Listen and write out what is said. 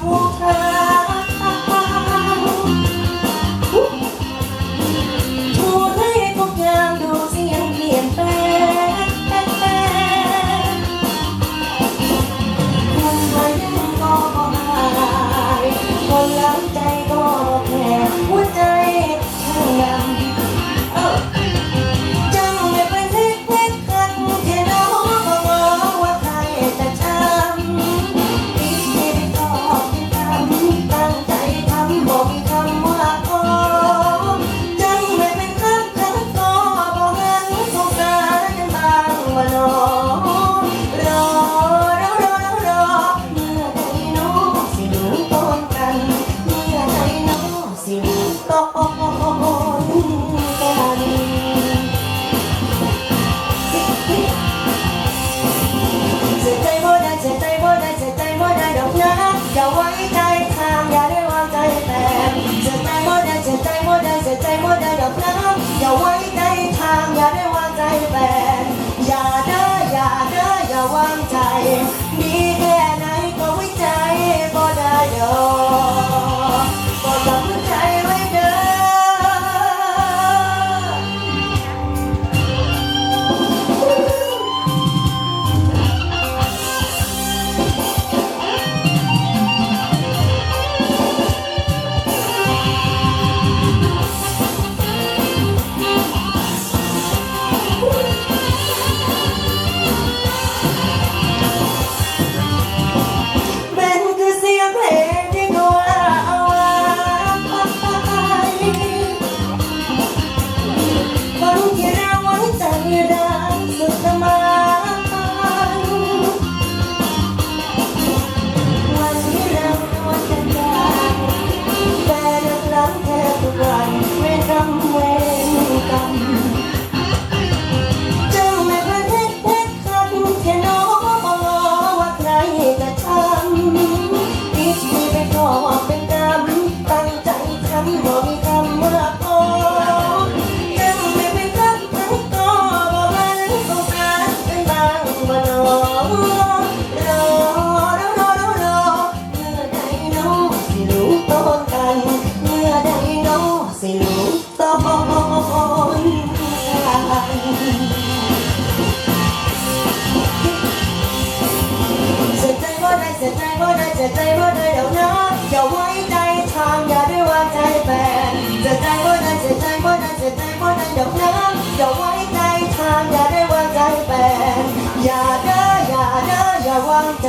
不该 oh. oh, oh. จะใจว่าได้ดากนะอย่าไว้ใจทางอย่าได้วางใจแฟนจะใจว่านั้จะใจว่านั้จะใจว่านั้นดอกนะอย่าไว้ใจทางอย่าได้วางใจแฟนอย่าเด้ออย่าเด้ออย่าวางใจ